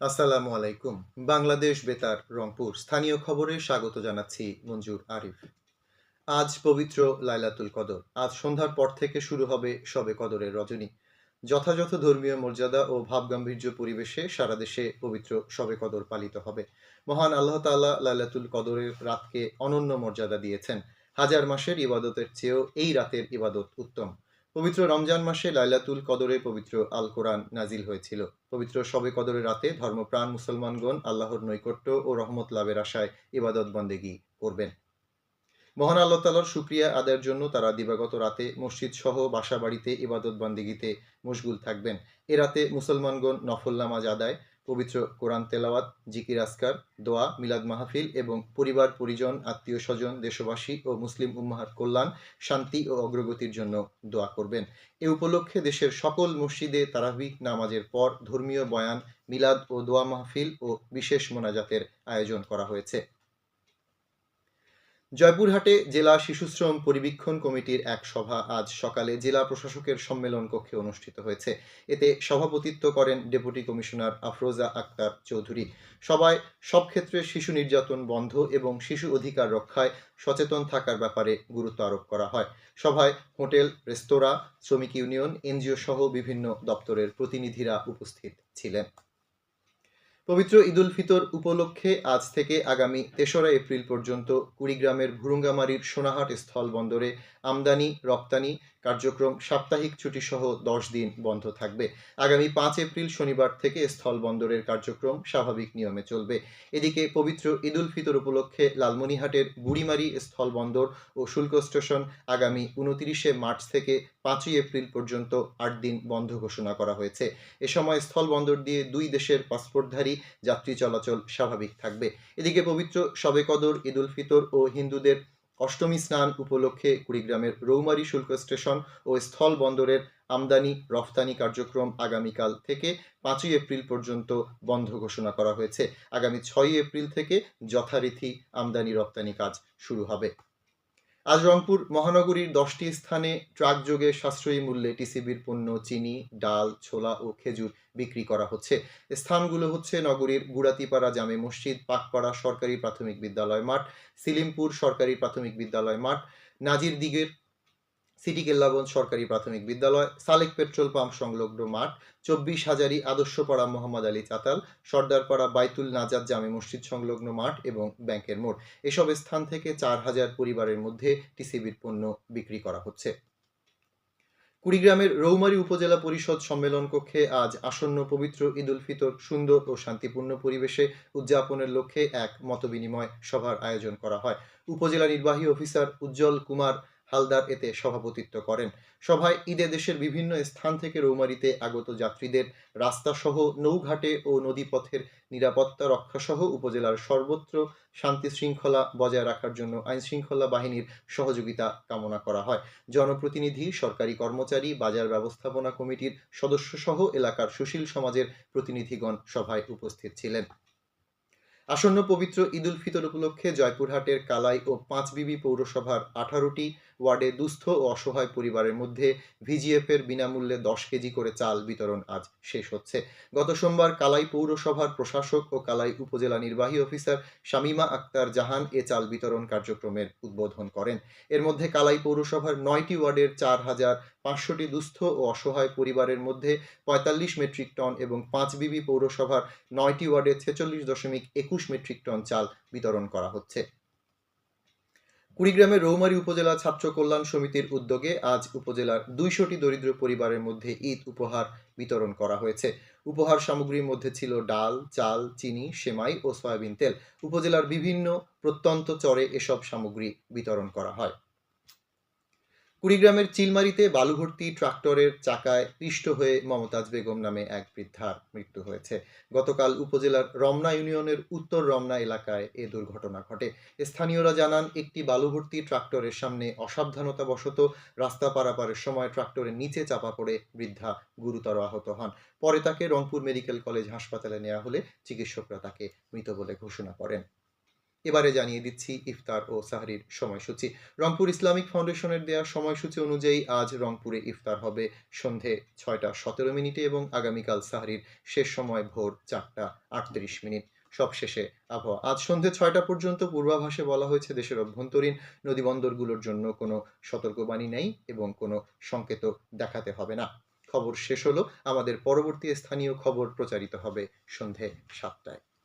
আসসালামু আলাইকুম। বাংলাদেশ বেতার, রংপুর। স্থানীয় খবরে স্বাগত জানাচ্ছি মঞ্জুর আরিফ। আজ পবিত্র লাইলাতুল কদর। আজ সন্ধ্যার পর থেকে শুরু হবে সবে কদরের রজনী। যথাযথ ধর্মীয় মর্যাদা ও ভাবগাম্ভীর্য পরিবেশে সারা দেশে পবিত্র সবে কদর পালিত হবে। মহান আল্লাহ তাআলা লাইলাতুল কদরের রাতকে অনন্য মর্যাদা দিয়েছেন। হাজার মাসের ইবাদতের চেয়েও এই রাতের ইবাদত উত্তম। পবিত্র রমজান মাসে লাইলাতুল কদরে পবিত্র আল কোরআন নাজিল হয়েছিল। পবিত্র সবে কদরের রাতে ধর্মপ্রাণ মুসলমানগণ আল্লাহর নৈকট্য ও রহমত লাভের আশায় ইবাদত বন্দেগী করবেন। মহান আল্লাহ তালার সুক্রিয়া আদায়ের জন্য তারা দিবাগত রাতে মসজিদ সহ বাসা বাড়িতে ইবাদত বন্দেগীতে মশগুল থাকবেন। এ রাতে মুসলমানগণ নফল নামাজ আদায় পবিত্র কোরআন তেলাওয়াত, জিকির আসকার দোয়া, মিলাদ মাহফিল এবং পরিবার, পরিজন, আত্মীয় স্বজন, দেশবাসী ও মুসলিম উম্মাহার কল্যাণ, শান্তি ও অগ্রগতির জন্য দোয়া করবেন। এ উপলক্ষে দেশের সকল মসজিদে তারাবি নামাজের পর ধর্মীয় বয়ান, মিলাদ ও দোয়া মাহফিল ও বিশেষ মোনাজাতের আয়োজন করা হয়েছে। জয়পুরহাটে জেলা শিশুশ্রম পরিবীক্ষণ কমিটির এক সভা আজ সকালে জেলা প্রশাসকের সম্মেলন কক্ষে অনুষ্ঠিত হয়েছে। এতে সভাপতিত্ব করেন ডেপুটি কমিশনার আফরোজা আক্তার চৌধুরী। সবাই সব ক্ষেত্রে শিশু নির্যাতন বন্ধ এবং শিশু অধিকার রক্ষায় সচেতন থাকার ব্যাপারে গুরুত্ব আরোপ করা হয়। সভায় হোটেল, রেস্তোরাঁ, শ্রমিক ইউনিয়ন, এনজিও সহ বিভিন্ন দপ্তরের প্রতিনিধিরা উপস্থিত ছিলেন। পবিত্র ঈদুল ফিতর উপলক্ষে আজ থেকে আগামী তেসরা এপ্রিল পর্যন্ত কুড়িগ্রামের ভুরুঙ্গামারির সোনাহাট স্থল বন্দরে আমদানি, রপ্তানি কার্যক্রম সাপ্তাহিক ছুটি সহ দশ দিন বন্ধ থাকবে। আগামী পাঁচ এপ্রিল শনিবার থেকে স্থল বন্দরের কার্যক্রম স্বাভাবিক নিয়মে চলবে। এদিকে পবিত্র ঈদুল ফিতর উপলক্ষে লালমনিহাটের বুড়িমারি স্থল বন্দর ও শুল্ক স্টেশন আগামী উনতিরিশে মার্চ থেকে পাঁচই এপ্রিল পর্যন্ত আট দিন বন্ধ ঘোষণা করা হয়েছে। এ সময় স্থল বন্দর দিয়ে দুই দেশের পাসপোর্টধারী যাত্রী চলাচল স্বাভাবিক থাকবে। এদিকে পবিত্র শবে কদর, ঈদুল ফিতর ও হিন্দুদের অষ্টমী স্নান উপলক্ষে কুড়িগ্রামের রৌমারি শুল্ক স্টেশন ও স্থল বন্দরের আমদানি, রফতানি কার্যক্রম আগামীকাল থেকে পাঁচই এপ্রিল পর্যন্ত বন্ধ ঘোষণা করা হয়েছে। আগামী ছয়ই এপ্রিল থেকে যথারীতি আমদানি রপ্তানি কাজ শুরু হবে। আজ রংপুর মহানগরীর দশটি স্থানে ট্রাক যোগে সাশ্রয়ী মূল্যে টিসিবির পণ্য চিনি, ডাল, ছোলা ও খেজুর বিক্রি করা হচ্ছে। স্থানগুলো হচ্ছে নগরীর গুড়াতিপাড়া জামে মসজিদ, পাকপাড়া সরকারি প্রাথমিক বিদ্যালয় মাঠ, সিলিমপুর সরকারি প্রাথমিক বিদ্যালয় মাঠ, নাজির দিগের সিটি কেল্লাগঞ্জ সরকারি প্রাথমিক বিদ্যালয়, সালেক পেট্রোল পাম্প সংলগ্ন মাঠ, চব্বিশ হাজারি আদর্শপাড়া মোহাম্মদ আলী চাতাল, সর্দারপাড়া বাইতুল নাজাদ জামে মসজিদ সংলগ্ন মাঠ এবং ব্যাংকের মোড়। এসব স্থান থেকে চার হাজার পরিবারের মধ্যে টিসিবির পণ্য বিক্রি করা হচ্ছে। কুড়িগ্রামের রৌমারী উপজেলা পরিষদ সম্মেলন কক্ষে আজ আসন্ন পবিত্র ঈদুল ফিতর সুন্দর ও শান্তিপূর্ণ পরিবেশে উদযাপনের লক্ষ্যে এক মতবিনিময় সভার আয়োজন করা হয়। উপজেলা নির্বাহী অফিসার উজ্জ্বল কুমার হালদার এতে সভাপতিত্ব করেন। সভায় ঈদে দেশের বিভিন্ন স্থান থেকে রৌমারিতে আগত যাত্রীদের রাস্তাসহ, নৌঘাটে ও নদীপথের নিরাপত্তা রক্ষাসহ উপজেলার সর্বত্র শান্তি শৃঙ্খলা বজায় রাখার জন্য আইন শৃঙ্খলা বাহিনীর সহযোগিতা কামনা করা হয়। জনপ্রতিনিধি, সরকারি কর্মচারী, বাজার ব্যবস্থাপনা কমিটির সদস্য সহ এলাকার সুশীল সমাজের প্রতিনিধিগণ সভায় উপস্থিত ছিলেন। আসন্ন পবিত্র ঈদুল ফিতর উপলক্ষে জয়পুরহাটের কালাই ও পাঁচবিবি পৌরসভার আঠারোটি ওয়ার্ডে দুস্থ ও অসহায় পরিবারের মধ্যে ভিজিএফ এর বিনামূল্যে দশ কেজি করে চাল বিতরণ আজ শেষ হচ্ছে। গত সোমবার কালাই পৌরসভার প্রশাসক ও কালাই উপজেলা নির্বাহী অফিসার শামিমা আক্তার জাহান এ চাল বিতরণ কার্যক্রমের উদ্বোধন করেন। এর মধ্যে কালাই পৌরসভার নয়টি ওয়ার্ডের চার হাজার পাঁচশোটি দুস্থ ও অসহায় পরিবারের মধ্যে পঁয়তাল্লিশ মেট্রিক টন এবং পাঁচবিবি পৌরসভার নয়টি ওয়ার্ডে ছেচল্লিশ দশমিক একুশ মেট্রিক টন চাল বিতরণ করা হচ্ছে। কুড়িগ্রামের রৌমারী উপজেলা ছাত্র কল্যাণ সমিতির উদ্যোগে আজ উপজেলার দুইশোটি দরিদ্র পরিবারের মধ্যে ঈদ উপহার বিতরণ করা হয়েছে। উপহার সামগ্রীর মধ্যে ছিল ডাল, চাল, চিনি, সেমাই ও সয়াবিন তেল। উপজেলার বিভিন্ন প্রত্যন্ত চরে এসব সামগ্রী বিতরণ করা হয়। কুড়িগ্রামের চিলমারিতে বালু ভর্তি ট্রাক্টরের চাকায় পিষ্ট হয়ে মমতাজ বেগম নামে এক বৃদ্ধার মৃত্যু হয়েছে। গতকাল উপজেলার রমনা ইউনিয়নের উত্তর রমনা এলাকায় এ দুর্ঘটনা ঘটে। স্থানীয়রা জানান, একটি বালু ভর্তি ট্রাক্টরের সামনে অসাবধানতাবশত রাস্তা পারাপারের সময় ট্রাক্টরের নিচে চাপা পড়ে বৃদ্ধা গুরুতর আহত হন। পরে তাকে রংপুর মেডিকেল কলেজ হাসপাতালে নেওয়া হলে চিকিৎসকরা তাকে মৃত বলে ঘোষণা করেন। এবারে জানিয়ে দিচ্ছি ইফতার ও সাহরির সময়সূচি। রংপুর ইসলামিক ফাউন্ডেশনের দেওয়া সময়সূচি অনুযায়ী আজ রংপুরে ইফতার হবে সন্ধে ছয়টা সতেরো মিনিটে এবং আগামীকাল সাহরির শেষ সময় ভোর চারটা আটত্রিশ মিনিট। সবশেষে আবহাওয়া। আজ সন্ধে ছয়টা পর্যন্ত পূর্বাভাসে বলা হয়েছে দেশের অভ্যন্তরীণ নদীবন্দরগুলোর জন্য কোনো সতর্কবাণী নেই এবং কোনো সংকেত দেখাতে হবে না। খবর শেষ হলো। আমাদের পরবর্তী স্থানীয় খবর প্রচারিত হবে সন্ধে সাতটায়।